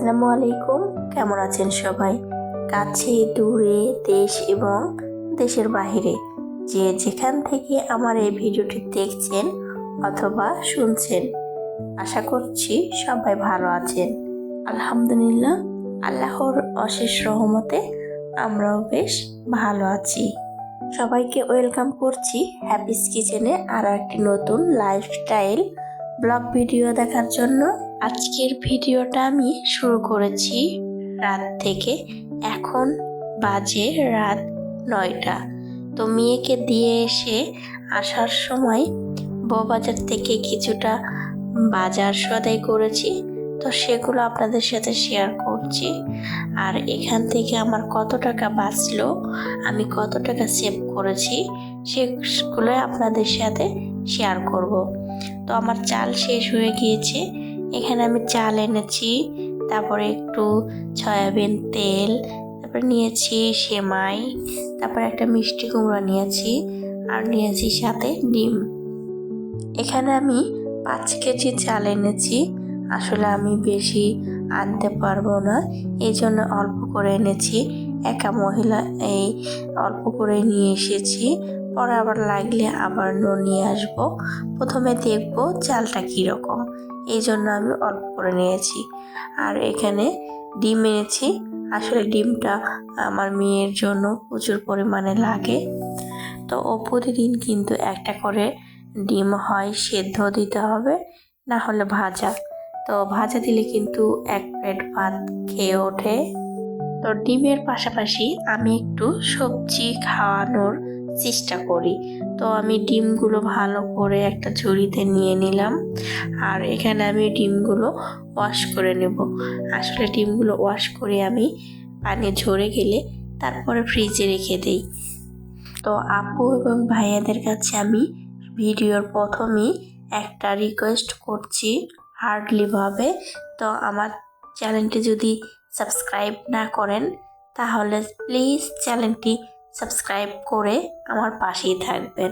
আসসালামু আলাইকুম। কেমন আছেন সবাই? কাছে, দূরে, দেশ এবং দেশের বাইরে যে যেখান থেকে আমার এই ভিডিওটি দেখছেন অথবা শুনছেন, আশা করছি সবাই ভালো আছেন। আলহামদুলিল্লাহ, আল্লাহর অশেষ রহমতে আমরাও বেশ ভালো আছি। সবাইকে ওয়েলকাম করছি হ্যাপিস কিচেনে আরও একটি নতুন লাইফস্টাইল ব্লগ ভিডিও দেখার জন্য। আজকের ভিডিওটা আমি শুরু করেছি রাত থেকে। এখন বাজে রাত নয়টা। তো মেয়েকে দিয়ে এসে আসার সময় বউবাজার থেকে কিছুটা বাজার সদাই করেছি। তো সেগুলো আপনাদের সাথে শেয়ার করছি। আর এখান থেকে আমার কত টাকা বাঁচলো, আমি কত টাকা সেভ করেছি সেগুলো আপনাদের সাথে শেয়ার করব। তো আমার চাল শেষ হয়ে গিয়েছে। এখানে আমি চাল এনেছি, তারপরে একটু সয়াবিন তেল, তারপরে নিয়েছি সেমাই, তারপরে একটা মিষ্টি কুমড়া নিয়েছি, আর নিয়েছি সাথে ডিম। এখানে আমি পাঁচ কেজি চাল এনেছি, আসলে আমি বেশি আনতে পারব না, এই জন্য অল্প করে এনেছি। একা মহিলা, এই অল্প করে নিয়ে এসেছি, পরে আবার লাগলে আবার নিয়ে আসব। প্রথমে দেখব চালটা কীরকম। এই জন্য আমি অল্প করে নিয়েছি। আর এখানে ডিম এনেছি। আসলে ডিমটা আমার মেয়ের জন্য প্রচুর পরিমাণে লাগে। তো ও প্রতিদিন কিন্তু একটা করে ডিম হয়, সেদ্ধ দিতে হবে, না হলে ভাজা। তো ভাজা দিলে কিন্তু এক প্লেট ভাত খেয়ে ওঠে। তো ডিমের পাশাপাশি আমি একটু সবজি খাওয়ানোর চেষ্টা করি। তো আমি ডিমগুলো ভালো করে একটা ঝুড়িতে নিয়ে নিলাম। আর এখানে আমি ডিমগুলো ওয়াশ করে নেব। আসলে ডিমগুলো ওয়াশ করে আমি পানি ঝরে গেলে তারপরে ফ্রিজে রেখে দেই। তো আপু এবং ভাইয়াদের কাছে আমি ভিডিওর প্রথমেই একটা রিকোয়েস্ট করছি হার্ডলিভাবে তো আমার চ্যানেলটি যদি সাবস্ক্রাইব না করেন, তাহলে প্লিজ চ্যানেলটি সাবস্ক্রাইব করে আমার পাশেই থাকবেন।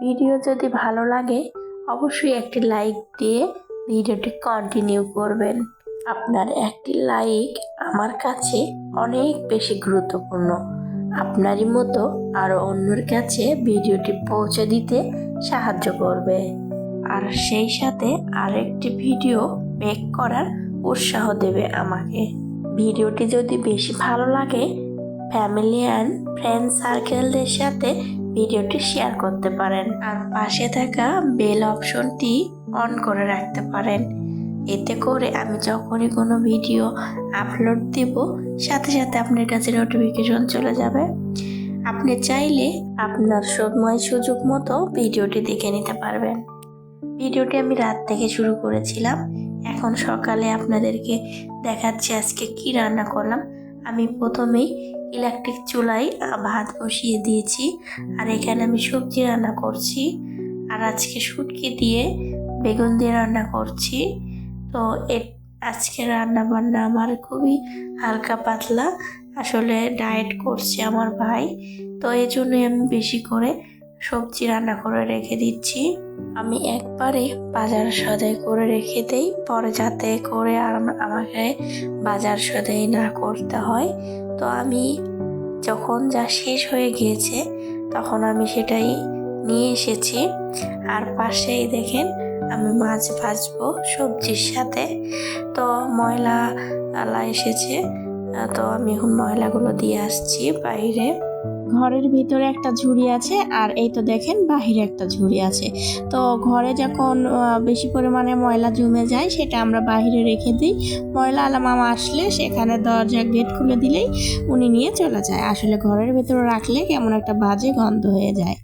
ভিডিও যদি ভালো লাগে, অবশ্যই একটি লাইক দিয়ে ভিডিওটি কন্টিনিউ করবেন। আপনার একটি লাইক আমার কাছে অনেক বেশি গুরুত্বপূর্ণ। আপনারই মতো আরও অন্যের কাছে ভিডিওটি পৌঁছে দিতে সাহায্য করবে। আর সেই সাথে আরেকটি ভিডিও মেক করার উৎসাহ দেবে আমাকে। ভিডিওটি যদি বেশি ভালো লাগে ফ্যামিলি অ্যান্ড ফ্রেন্ড সার্কেলদের সাথে ভিডিওটি শেয়ার করতে পারেন। আর পাশে থাকা বেল অপশনটি অন করে রাখতে পারেন। এতে করে আমি যখনই কোনো ভিডিও আপলোড দিব, সাথে সাথে আপনার কাছে নোটিফিকেশন চলে যাবে। আপনি চাইলে আপনার সময় সুযোগ মতো ভিডিওটি দেখে নিতে পারবেন। ভিডিওটি আমি রাত থেকে শুরু করেছিলাম। এখন সকালে আপনাদেরকে দেখাচ্ছি আজকে কি রান্না করলাম। আমি প্রথমেই ইলেকট্রিক চুলায় ভাত বসিয়ে দিয়েছি। আর এখানে আমি সবজি রান্না করছি। আর আজকে শুটকি দিয়ে বেগুন দিয়ে রান্না করছি। তো আজকে রান্না বান্না আমার খুবই হালকা পাতলা। আসলে ডায়েট করছে আমার ভাই। তো এই জন্যই আমি বেশি করে সবজি রান্না করে রেখে দিচ্ছি। আমি একবারে বাজার সদাই করে রেখে দেই। পরে যাতে করে আর আমাকে বাজার সদাই না করতে হয়। তো আমি যখন যা শেষ হয়ে গিয়েছে, তখন আমি সেটাই নিয়ে এসেছি। আর পাশেই দেখেন, আমি মাছ ভাজবো সবজির সাথে। তো ময়লা আলা এসেছে। তো আমি এখন ময়লাগুলো দিয়ে আসছি বাইরে। ঘরের ভিতরে একটা ঝুড়ি আছে আর এই তো দেখেন বাহিরে একটা ঝুড়ি আছে। তো ঘরে যখন বেশি পরিমাণে ময়লা জমে যায় সেটা আমরা বাহিরে রেখে দিই। ময়লা আলা মামা আসলে সেখানে দরজা গেট খুলে দিলেই উনি নিয়ে চলে যায়। আসলে ঘরের ভিতরে রাখলে কেমন একটা বাজে গন্ধ হয়ে যায়।